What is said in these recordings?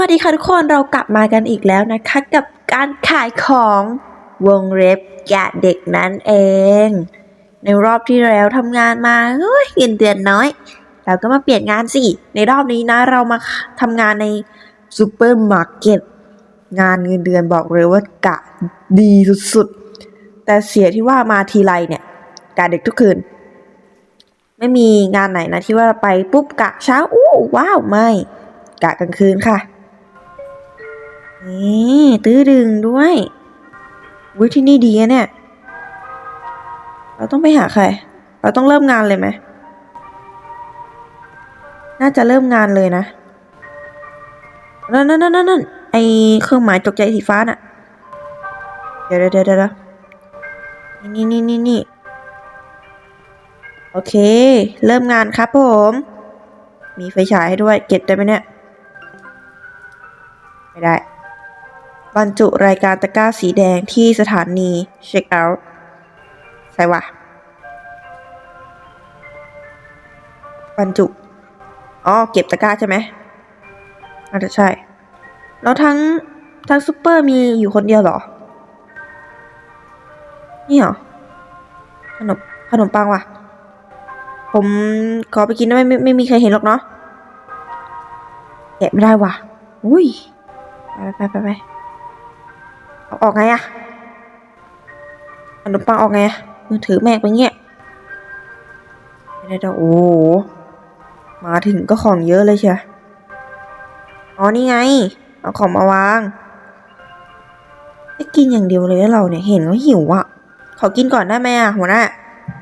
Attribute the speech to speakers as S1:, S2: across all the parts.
S1: วัสดีค่ะทุกคนเรากลับมากันอีกแล้วนะคะ กับการขายของวงเล็บแกะเด็กนั่นเอง ในรอบที่แล้วทำงานมาเฮ้ยเงินเดือนน้อย เราก็มาเปลี่ยนงานสิ ในรอบนี้นะ เรามาทำงานในซูเปอร์มาร์เก็ตงานเงินเดือนบอกเลยว่ากะดีสุดๆ แต่เสียที่ว่ามาทีไรเนี่ยกะเด็กทุกคืน ไม่มีงานไหนนะที่ว่าไปปุ๊บกะเช้าอู้ว้าวไม่กะกลางคืนค่ะ นี่ตื้อดึงด้วยวิที่นี่ดีอะเนี่ย เราต้องไปหาใคร เราต้องเริ่มงานเลยไหม น่าจะเริ่มงานเลยนะ นั่นนั่นนั่นนั่นไอเครื่องหมายตกใจสีฟ้าน่ะ เดี๋ยวเดี๋ยวเดี๋ยวเดี๋ยวนี่นี่นี่นี่โอเค เริ่มงานครับผม มีไฟฉายให้ด้วย เก็บได้ไหมเนี่ย ไม่ได้ บรรจุรายการตะกร้าสีแดงที่สถานีเช็คเอาท์ใช่วะบรรจุ อ๋อ เก็บตะกร้าใช่ไหมอาจจะใช่ แล้วทั้งทั้งซูเปอร์มีอยู่คนเดียวหรอ นี่เหรอ ขนมขนมปังว่ะ ผมขอไปกินนะไม่ไม่ไม่มีใครเห็นหรอกเนาะแกะไม่ได้ว่ะ อุ้ย ไปไปไปไป ออกไงอะขนมปังออกไงมือถือแม่งไปเงี้ยไม่ได้ดอกโอ้มาถึงก็ของเยอะเลยเชียอ๋อนี่ไง เอาของมาวางจะกินอย่างเดียวเลยเราเนี่ยเห็นว่าหิวอะขอกินก่อนได้ไหมอะหัวหน้า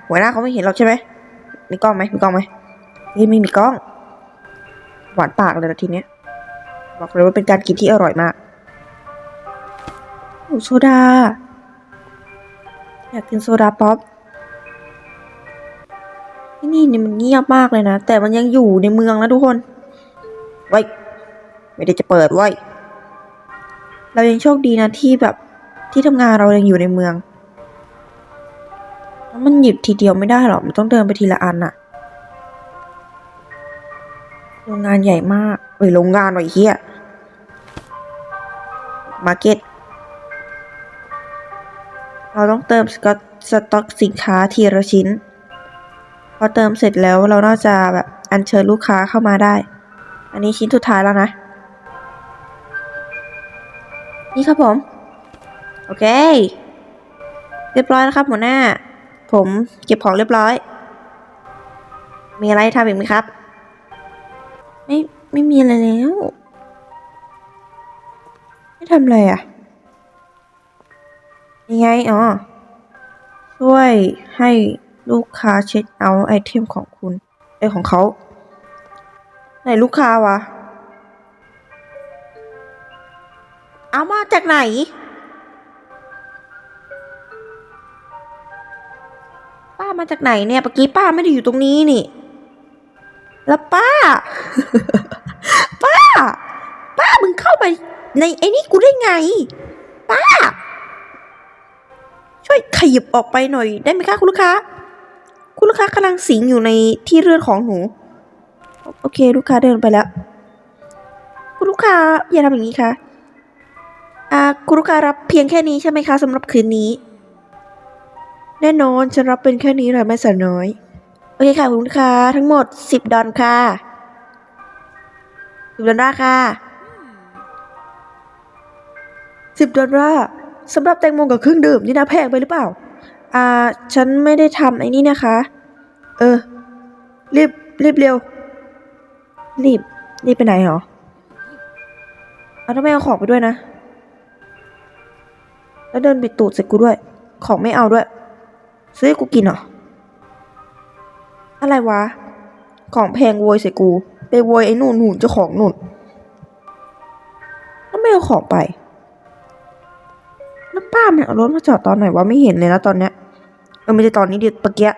S1: หัวหน้าเขาไม่เห็นหรอกใช่ไหมมีกล้องไหมมีกล้องไหมเฮ้ยไม่มีกล้อง หวานปากเลยนะทีเนี้ยบอกเลยว่าเป็นการกินที่อร่อยมาก โอ้โซดา อยากกินโซดาป๊อปที่นี่เนี่ยมันเงียบมากเลยนะ แต่มันยังอยู่ในเมืองนะทุกคนไว้ไม่ได้จะเปิดไว้เรายังโชคดีนะที่แบบที่ทำงานเรายังอยู่ในเมืองแล้วมันหยิบทีเดียวไม่ได้หรอกมันต้องเดินไปทีละอันอะโรงงานใหญ่มากเอ้ยโรงงานหน่อยเฮียมาร์เก็ต เราต้องเติมสตสต็อกสินค้าทีละชิ้น พอเติมเสร็จแล้วเราน่าจะแบบอัญเชิญลูกค้าเข้ามาได้ อันนี้ชิ้นสุดท้ายแล้วนะ นี่ครับผม โอเค เรียบร้อยแล้วครับหัวหน้า ผมเก็บของเรียบร้อย มีอะไรทำอีกไหมครับ ไม่ ไม่มีอะไรแล้ว ไม่ทำอะไรอะ ยังไงอ๋อ ช่วยให้ลูกค้าเช็คเอาท์ไอเทมของคุณไอของเขา ไหนลูกค้าวะ เอามาจากไหน ป้ามาจากไหนเนี่ยเมื่อกี้ป้าไม่ได้อยู่ตรงนี้นี่ แล้วป้า ป้า ป้ามึงเข้าไปในไอ้นี่กูได้ไง ป้า ช่วยขยับออกไปหน่อย ได้ไหมคะคุณลูกค้า คุณลูกค้ากำลังสิงอยู่ในที่เรือนของหนู โอเค ลูกค้าเดินไปแล้ว คุณลูกค้าอย่าทำอย่างนี้ค่ะอ่าคุณลูกค้ารับเพียงแค่นี้ใช่ไหมคะสำหรับคืนนี้ แน่นอนฉันรับเป็นแค่นี้แหละไม่สน้อย โอเคค่ะคุณลูกค้าทั้งหมดสิบดอลค่ะสิบดอลลาร์ค่ะสิบดอลลาร์ สำหรับแตงโมกับเครื่องดื่มนี่นะแพงไปหรือเปล่า อ่า ฉันไม่ได้ทำไอ้นี่นะคะ เออ รีบ รีบเร็ว รีบ รีบไปไหนหรอ เอาทำไมเอาของไปด้วยนะ แล้วเดินปิดตูดใส่กูด้วย ของไม่เอาด้วย ซื้อกูกินเหรอ อะไรวะ ของแพงโวยใส่กู ไปโวยไอ้หนูหนูเจ้าของหนุนแล้วไม่เอาของไป แล้วป้ามันเอารถมาจอดตอนไหนวะไม่เห็นเลยนะตอนเนี้ยเออไม่ใช่ตอนนี้ดิปะเกีย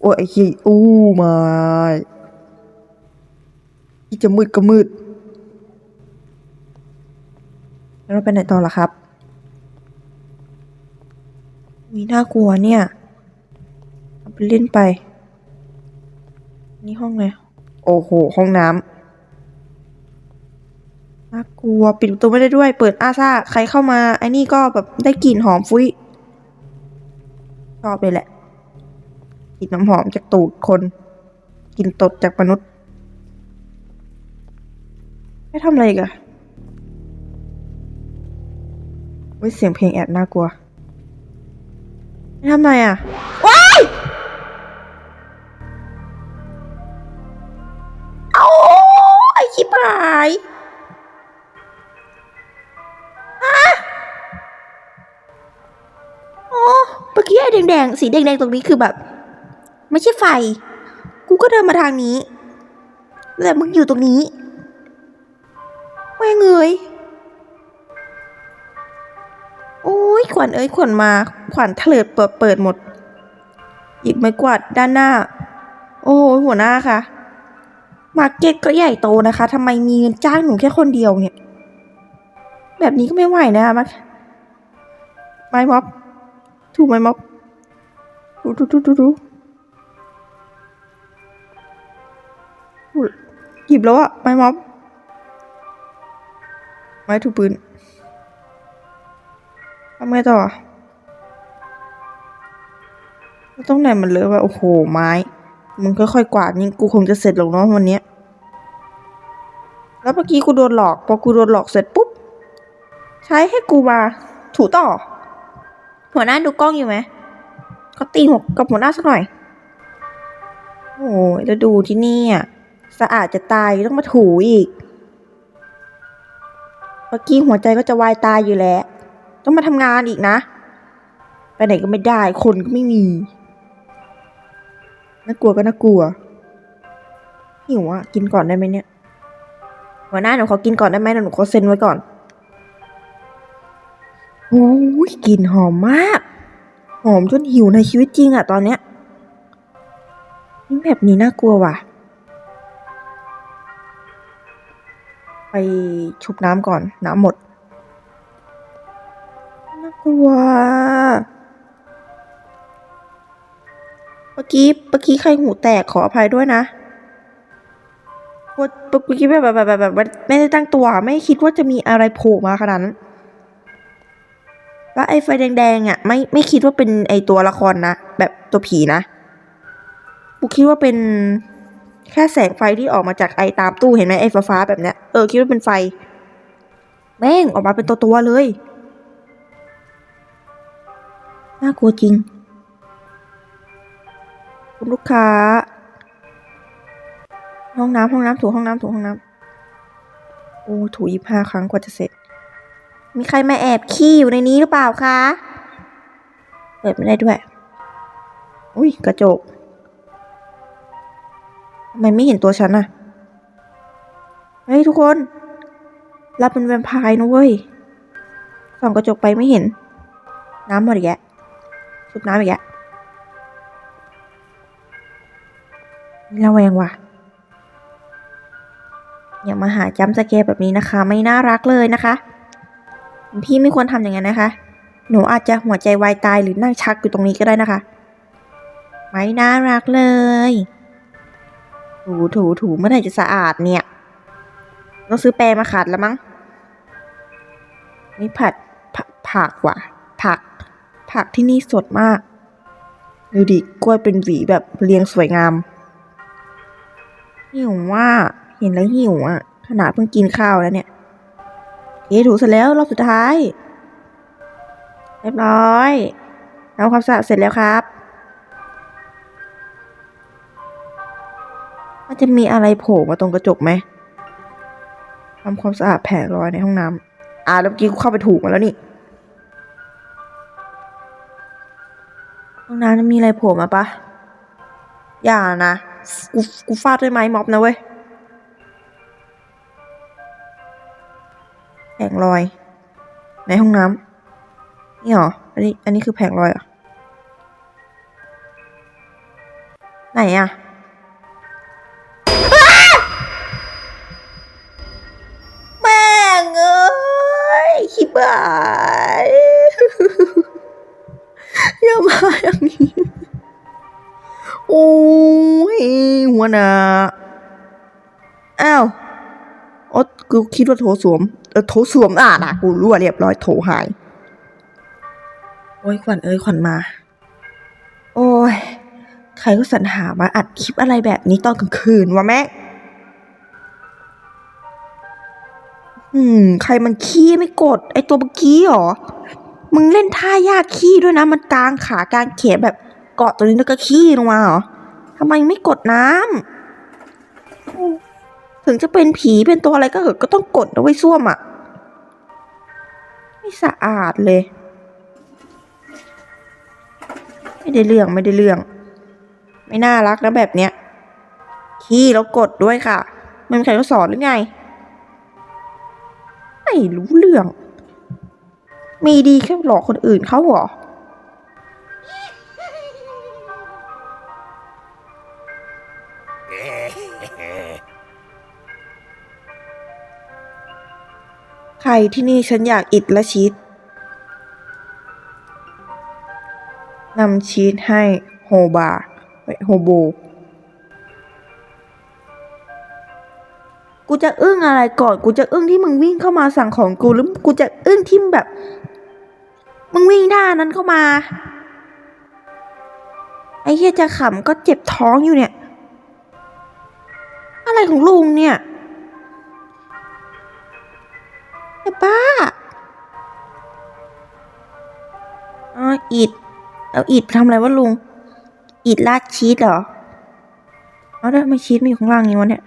S1: โอ้ยไอ้ขี้อู้มาที่จะมืดก็มืดแล้วเราไปไหนต่อล่ะครับมีน่ากลัวเนี่ยเอาไปเล่นไป นี่ห้องไงโอ้โห ห้องน้ำ น่ากลัวปิดประตูไม่ได้ด้วย เปิดอาซ่า ใครเข้ามาไอ้นี่ก็แบบได้กลิ่นหอมฟุ้ยชอบเลยแหละกลิ่นน้ำหอมจากตูดคนกลิ่นตดจากมนุษย์ไม่ทำอะไรกอะเว้ยเสียงเพลงแอบน่ากลัวไม่ทำอะไรอะ ดงสีแดงๆตรงนี้คือแบบ ไม่ใช่ไฟ กูก็เดินมาทางนี้ แต่มึงอยู่ตรงนี้แม่งเอ้ยโอ้ยขวัญเอ้ยขวัญมา ขวัญเถลิดเปิดเปิดหมด หยิบไม้กวาดด้านหน้า โอ้ยหัวหน้าคะมาเก็ตก็ใหญ่โตนะคะทำไมมีเงินจ้างหนูแค่คนเดียวเนี่ย แบบนี้ก็ไม่ไหวนะคะมาไม้ม็อบ ถูกไหมม็อบ ดูดูดูดูดูหยิบแล้วอะไม้ม็อบไม้ถูปืนทำไงต่อแล้วตรงไหนมันเลอะวะโอ้โห ไม้ มึงค่อยๆกวาดนี่กูคงจะเสร็จหรอกเนาะวันนี้ แล้วเมื่อกี้กูโดนหลอก พอกูโดนหลอกเสร็จปุ๊บ ใช้ให้กูมาถูต่อ หัวหน้าดูกล้องอยู่ไหม เขาตีหัวกับหัวหน้าสักหน่อย โอ้ยแล้วดูที่นี่อะสะอาดจะตายต้องมาถูอีก เมื่อกี้หัวใจก็จะวายตายอยู่แล้ว ต้องมาทำงานอีกนะ ไปไหนก็ไม่ได้ คนก็ไม่มี น่ากลัวก็น่ากลัว หิวอะ กินก่อนได้ไหมเนี่ย หัวหน้าหนูขอกินก่อนได้ไหมหนูขอเซ็นไว้ก่อนโอ้ยกลิ่นหอมมาก หอมจนหิวในชีวิตจริงอะตอนเนี้ยนี่แบบนี้น่ากลัวว่ะ ไปชุบน้ำก่อน น้ำหมด น่ากลัว เมื่อกี้ เมื่อกี้ใครหูแตกขออภัยด้วยนะเมื่อกี้แบบแบบแบบแบบแบบไม่ได้ตั้งตัว ไม่คิดว่าจะมีอะไรโผล่มาขนาดนั้น แล้วไอ้ไฟแดงๆอะไม่ไม่คิดว่าเป็นไอ้ตัวละครนะแบบตัวผีนะกูคิดว่าเป็นแค่แสงไฟที่ออกมาจากไอ้ตามตู้เห็นไหมไอ้ฟ้าๆแบบเนี้ยเออคิดว่าเป็นไฟ แม่งออกมาเป็นตัวตัวๆเลยน่ากลัวจริง คุณลูกค้า ห้องน้ำห้องน้ำถูห้องน้ำถูห้องน้ำโอ้ถูยี่ห้าครั้งกว่าจะเสร็จ มีใครมาแอบขี้อยู่ในนี้หรือเปล่าคะ เปิดไม่ได้ด้วย อุ้ยกระจกทำไมไม่เห็นตัวฉันอะเฮ้ยทุกคนเราเป็นแวมไพร์นะเว้ย ส่องกระจกไปไม่เห็น น้ำหมดอีกแยะชุบน้ำอีกแยะระแวงว่ะ อย่ามาหาจำสแกร์แบบนี้นะคะ ไม่น่ารักเลยนะคะ พี่ไม่ควรทำอย่างนั้นนะคะ หนูอาจจะหัวใจวายตายหรือนั่งชักอยู่ตรงนี้ก็ได้นะคะ ไม่น่ารักเลย ถูถูถูเมื่อไหร่จะสะอาดเนี่ย ต้องซื้อแปรงมาขัดแล้วมั้ง นี่ผัดผผักว่ะ ผัก ผักที่นี่สดมาก ดูดิกล้วยเป็นหวีแบบเรียงสวยงาม หิวว่า เห็นแล้วหิวอะ ขนาดเพิ่งกินข้าวแล้วเนี่ย เอถูเสร็จแล้วรอบสุดท้าย เรียบร้อยทำความสะอาดเสร็จแล้วครับ มันจะมีอะไรโผล่มาตรงกระจกไหมทำความสะอาดแผงรอยในห้องน้ำอ่าแล้วเมื่อกี้กูเข้าไปถูกมาแล้วนี่ห้องน้ำจะมีอะไรโผล่มาปะอย่านะ กู กูฟาดด้วยไม้ม็อบนะเว้ย งรอย ในห้องน้ำนี่หรอ อันนี้ อันนี้คือแผงรอยอะ ไหนอะแม่งเอ้ยขี้บายอย่ามาอย่างนี้ โอ้ยหัวหน้าอ้าว อ๊ตกูคิดว่าโถสวมเออโถสวมอะนะกูรั่วเรียบร้อยโถหาย โอ้ยขวัญเอ้ยขวัญมา โอ้ย ใครก็สรรหามาอัดคลิปอะไรแบบนี้ตอนกลางคืนวะแม่อืม ใครมันขี้ไม่กด ไอตัวเมื่อกี้หรอ มึงเล่นท่ายากขี้ด้วยนะ มันกลางขากลางเขนแบบเกาะตัวนี้แล้วก็ขี้ลงมาเหรอทำไมไม่กดน้ำ ถึงจะเป็นผีเป็นตัวอะไรก็เหอะก็ต้องกดเอาไว้ส้วมอะ ไม่สะอาดเลย ไม่ได้เรื่องไม่ได้เรื่อง ไม่น่ารักนะแบบเนี้ยขี้แล้วกดด้วยค่ะไม่มีใครเขาสอนหรือไง ไม่รู้เรื่อง มีดีแค่หลอกคนอื่นเขาเหรอ ใครที่นี่ฉันอยากอิดและชีสนำชีสให้โฮบาโฮโบ กูจะอึ้งอะไรก่อน กูจะอึ้งที่มึงวิ่งเข้ามาสั่งของกูหรือกูจะอึ้งที่แบบ มึงวิ่งท่านั้นเข้ามา ไอ้เหี้ยจะขำก็เจ็บท้องอยู่เนี่ย อะไรของลุงเนี่ย ไอ้ป้าอ๋ออิดแล้วอิดทำอะไรวะลุง อิดราดชีสเหรอเอาได้ไม่ชีสมีอยู่ข้างล่างนี้วะเนี่ย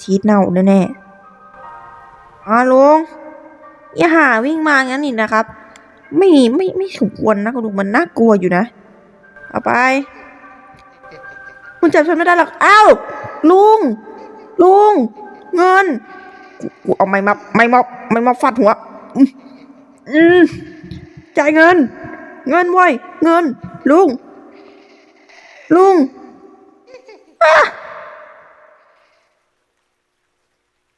S1: ชีสเน่าแน่ๆอ๋อลุงอย่าหาวิ่งมางั้นอีกนะครับ ไม่ไม่ไม่สมควรนะคุณลุงมันน่ากลัวอยู่นะ เอาไป คุณจับฉันไม่ได้หรอกอ้าวลุง ลุง เงิน กูเอาไม้มาไม้มาไม้มาฟาดหัว อืมจ่ายเงิน เงินไว้ยเงิน ลุง ลุงอะ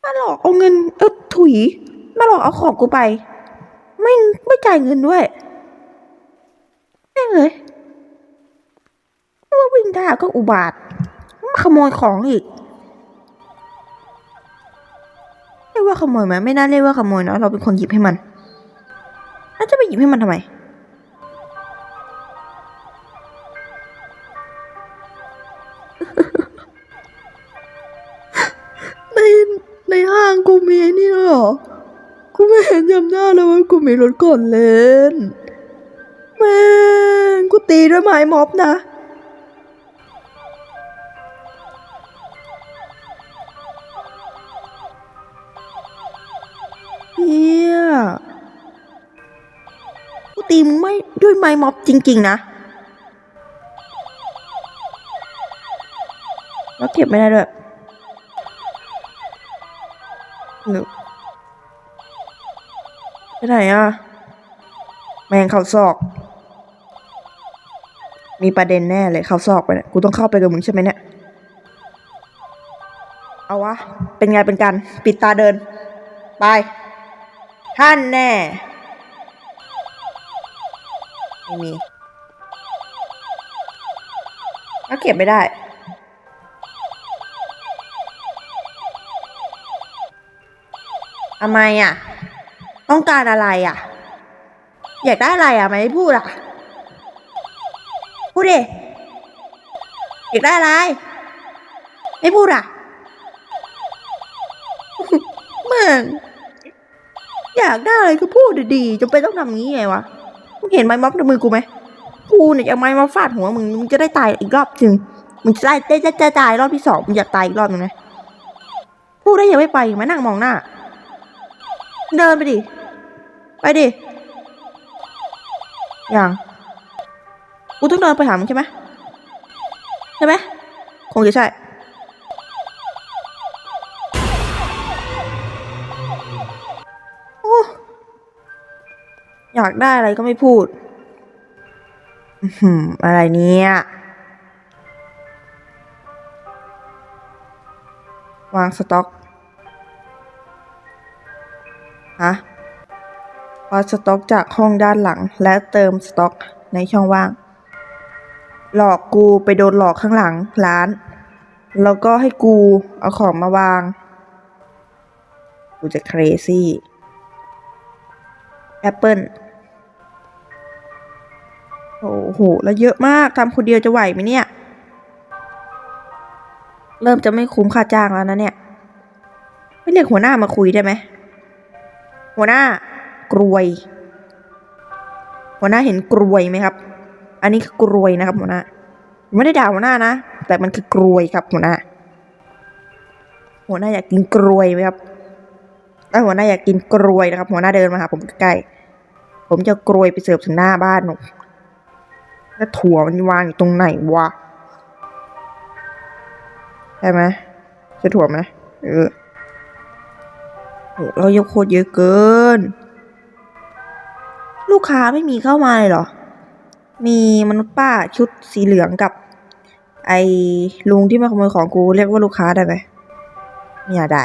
S1: มาหลอกเอาเงิน เออถุย มาหลอกเอาของกูไป ไม่ไม่จ่ายเงินด้วยแม่เลยว่าวิ่งได้ก็อุบาทมาขโมยของอีก ว่าขโมยไหมไม่น่าเรียกว่าขโมยเนอะเราเป็นคนหยิบให้มันแล้วจะไปหยิบให้มันทำไม ในในห้างกูมีไอ้นี่หรอ กูไม่เห็นจำหน้าเลยว่ากูมีรถก่อนเล่นแม่งกูตีด้วยไม้ม็อบนะ ตีมึงไม่ด้วยไม้ม็อบจริง ๆ นะแล้วเก็บไม่ได้ด้วยหรือไปไหนอะ แมงเขาซอก มีประเด็นแน่เลยเขาซอกไปเนี่ยกูต้องเข้าไปกับมึงใช่ไหมเนี่ย เอาวะ เป็นไงเป็นกัน ปิดตาเดิน ไป ท่านแน่ ไม่มีแล้วเก็บไม่ได้ ทำไมอะ ต้องการอะไรอะ อยากได้อะไรอะ ไม่พูดอะ พูดดิอยากได้อะไร ไม่พูดอะมืองอยากได้อะไรก็พูดดีๆจำเป็นต้องทำงี้ไงวะ มึงเห็นไม้ม็อบในมือกูไหมกูเนี่ยจะเอาไม้มาฟาดหัวมึงมึงจะได้ตายอีกรอบจึงมึงจะได้ได้ได้ได้ตายรอบที่สองมึงอยากตายอีกรอบนึงนะพูดได้ยังไม่ไปมานั่งมองหน้า เดินไปดิ ไปดิอย่างกูต้องเดินไปหามึงใช่ไหมใช่ไหมคงจะใช่ อยากได้อะไรก็ไม่พูดอะไรเนี่ยวางสต็อกฮะวางสต็อกจากห้องด้านหลัง และเติมสต็อกในช่องว่าง หลอกกูไปโดนหลอกข้างหลังร้าน แล้วก็ให้กูเอาของมาวาง กูจะ crazy แอปเปิล โอ้โห แล้วเยอะมากทำคนเดียวจะไหวไหมเนี่ย เริ่มจะไม่คุ้มค่าจ้างแล้วนะเนี่ย ไม่เรียกหัวหน้ามาคุยได้ไหม หัวหน้ากรวย หัวหน้าเห็นกรวยไหมครับ อันนี้คือกรวยนะครับหัวหน้า ไม่ได้ด่าหัวหน้านะ แต่มันคือกรวยครับหัวหน้า หัวหน้าอยากกินกรวยไหมครับถ้าหัวหน้าอยากกินกรวยนะครับ หัวหน้าเดินมาหาผมใกล้ผมจะกรวยไปเสิร์ฟถึงหน้าบ้านหนู แล้วถั่วมันวางอยู่ตรงไหนวะใช่ไหมใช่ถั่วไหมเออโหเรายกโคตรเยอะเกิน ลูกค้าไม่มีเข้ามาเลยเหรอ มีมนุษย์ป้าชุดสีเหลืองกับ ไอ้ลุงที่มาขโมยของกูเรียกว่าลูกค้าได้ไหมไม่ได้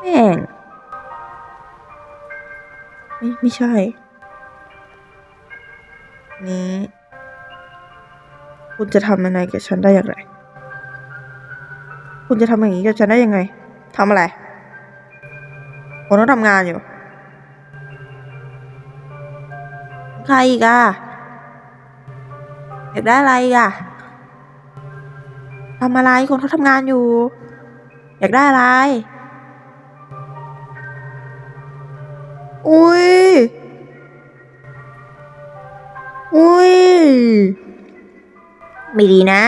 S1: แม่งไม่ไม่ใช่ คุณจะทำยังไงกับฉันได้อย่างไร คุณจะทำอย่างนี้กับฉันได้ยังไงทำอะไรผมต้องทำงานอยู่ ใครอีกอะอยากได้อะไรอีกอะทำอะไรคนเขาทำงานอยู่ อยากได้อะไร อุ้ย อุ้ย ไม่ดีนะ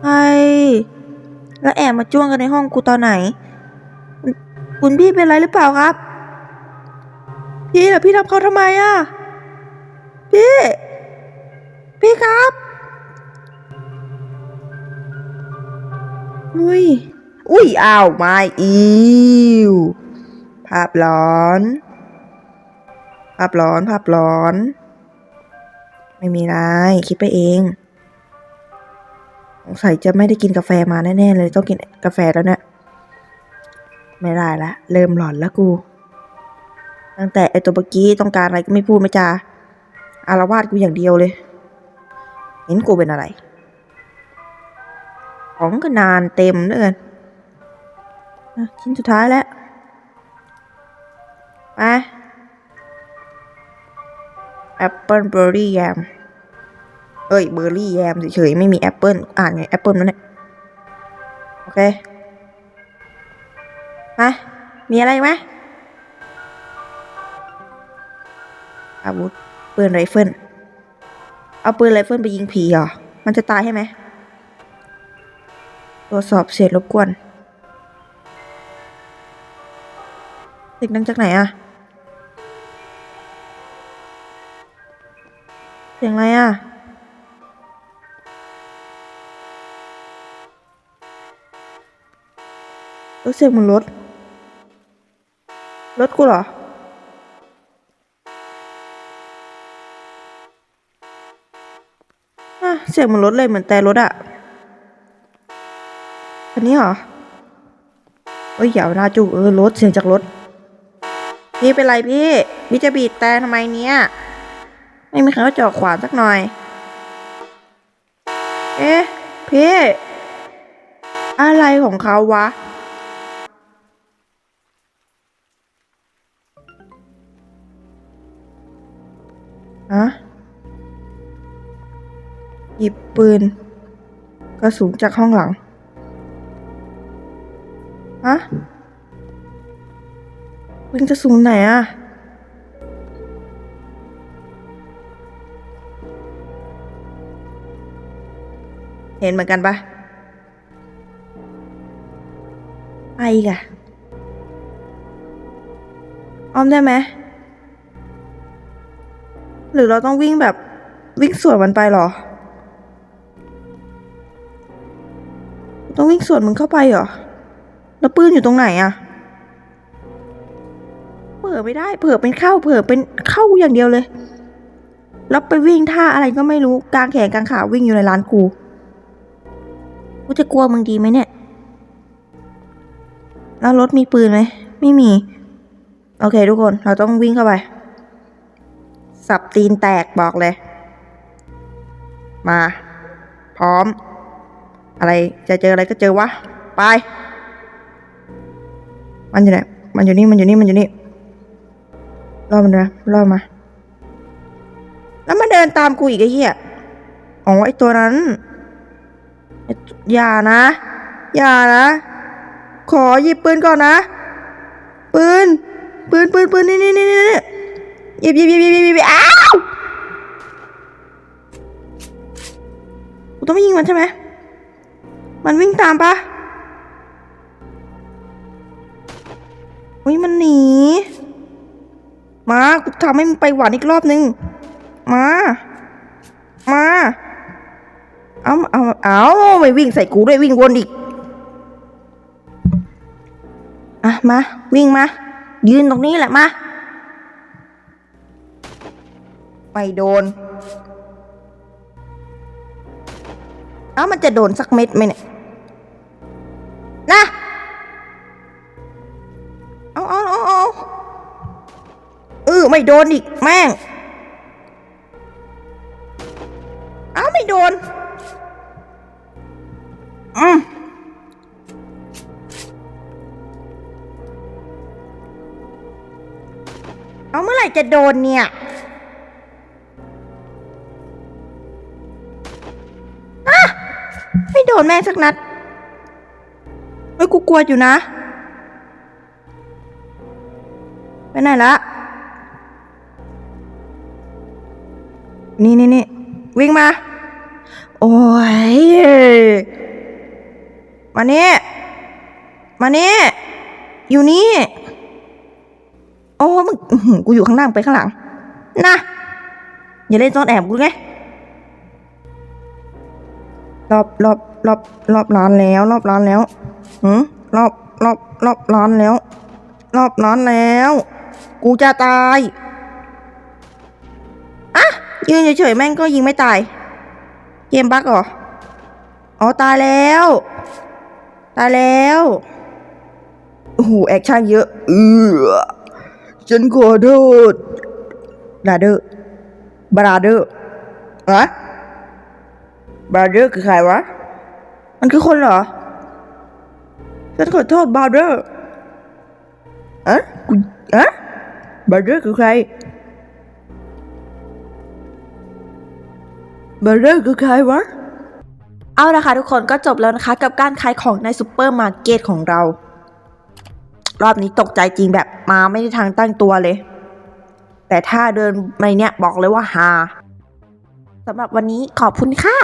S1: ใครแล้วแอบมาจ้วงกันในห้องกูตอนไหน คุณพี่เป็นไรหรือเปล่าครับ พี่แล้วพี่ทำเขาทำไมอะ พี่ พี่ครับอุ้ย อุ้ยอ้าวไม่อิวภาพร้อน ภาพร้อน ภาพร้อน ไม่มีไรคิดไปเองสงสัยจะไม่ได้กินกาแฟมาแน่ๆเลยต้องกินกาแฟแล้วเนี่ยไม่ได้ละเริ่มหลอนแล้วกู ตั้งแต่ไอตัวเมื่อกี้ต้องการอะไรก็ไม่พูดไม่จาอารวาสกูอย่างเดียวเลย เห็นกูเป็นอะไร ของก็นานเต็มเลยชิ้นสุดท้ายแล้วไป แอปเปิลเบอร์รี่แยม เอ้ยเบอร์รี่แยมเฉยๆไม่มีแอปเปิลอ่านไงแอปเปิลนั่นแหละโอเค มา มีอะไรไหมอาวุธปืนไรเฟิล เอาปืนไรเฟิลไปยิงผีเหรอ มันจะตายใช่ไหมตรวจสอบเสียงรบกวนเสียงดังจากไหนอะ เสียงอะไรอะรู้เสียงเหมือนรถ รถกูเหรออะเสียงเหมือนรถเลยเหมือนแต่รถอะอันนี้เหรอ เอ้ยอย่าเอาหน้าจุกเออรถเสียงจากรถ พี่เป็นไรพี่พี่จะบีบแต่ทำไมเนี้ย ไม่มีใครเขาจอดขวางสักหน่อย เอ๊ะพี่อะไรของเขาวะ ฮะ หยิบปืน กระสุนจากห้องหลัง ฮะปืนกระสุนไหนอะ เห็นเหมือนกันปะไปอีกะอ้อมได้ไหมหรือเราต้องวิ่งแบบวิ่งสวนมันไปเหรอ ต้องวิ่งสวนมึงเข้าไปเหรอ แล้วปืนอยู่ตรงไหนอะเปิดไม่ได้เผื่อเป็นเข้าเผื่อเป็นเข้าอย่างเดียวเลย แล้วไปวิ่งท่าอะไรก็ไม่รู้กลางแขนกลางขาวิ่งอยู่ในร้านกู กูจะกลัวมึงดีไหมเนี่ย แล้วรถมีปืนไหม ไม่มี โอเคทุกคน เราต้องวิ่งเข้าไป สับตีนแตกบอกเลย มา พร้อม อะไร จะเจออะไรก็เจอวะ ไป มันอยู่ไหน มันอยู่นี่ มันอยู่นี่ มันอยู่นี่รอมันนะรอมา แล้วมาเดินตามกูอีกไอ้เหี้ย อ๋อไอ้ตัวนั้น อย่านะ อย่านะ ขอหยิบปืนก่อนนะ ปืน ปืนปืนปืนนี่นี่นี่นี่หยิบหยิบหยิบหยิบหยิบหยิบอ้าวกูต้องไม่ยิงมันใช่ไหม มันวิ่งตามปะอุ้ยมันหนี มา กูทำให้มึงไปหวานอีกรอบนึง มา มา เอาเอาเอาไม่วิ่งใส่กูด้วยวิ่งวนอีก อะมา วิ่งมา ยืนตรงนี้แหละมาไม่โดน เอ้ามันจะโดนสักเม็ดไหมเนี่ย นะ เอาเอาเอาเอาเออไม่โดนอีกแม่ง จะโดนเนี่ยอะไม่โดนแม่สักนัด เฮ้ย กูกลัวอยู่นะ ไปไหนละ นี่นี่นี่วิ่งมา โอ้ย มานี่ มานี่ อยู่นี่ โอ้มึงกูอยู่ข้างล่างไปข้างหลัง นะ อย่าเล่นซ่อนแอบกูไง รอบรอบรอบรอบร้านแล้ว รอบร้านแล้วหืมรอบรอบรอบร้านแล้ว รอบร้านแล้ว กูจะตายอะยืนเฉยๆแม่งก็ยิงไม่ตาย เกมบั๊กเหรอ อ๋อตายแล้ว ตายแล้วโอ้โหแอคชั่นเยอะ เออ ฉันขอโทษบราเดอร์บราเดอร์อะบราเดอร์คือใครวะ มันคือคนเหรอ ฉันขอโทษบราเดอร์อะกูอะบราเดอร์คือใครบราเดอร์คือใครวะ เอาละค่ะทุกคนก็จบแล้วนะคะ กับการขายของในซูเปอร์มาร์เก็ตของเรา รอบนี้ตกใจจริงแบบมาไม่ได้ทางตั้งตัวเลย แต่ถ้าเดินไปเนี้ยบอกเลยว่าฮาสำหรับวันนี้ขอบคุณค่ะ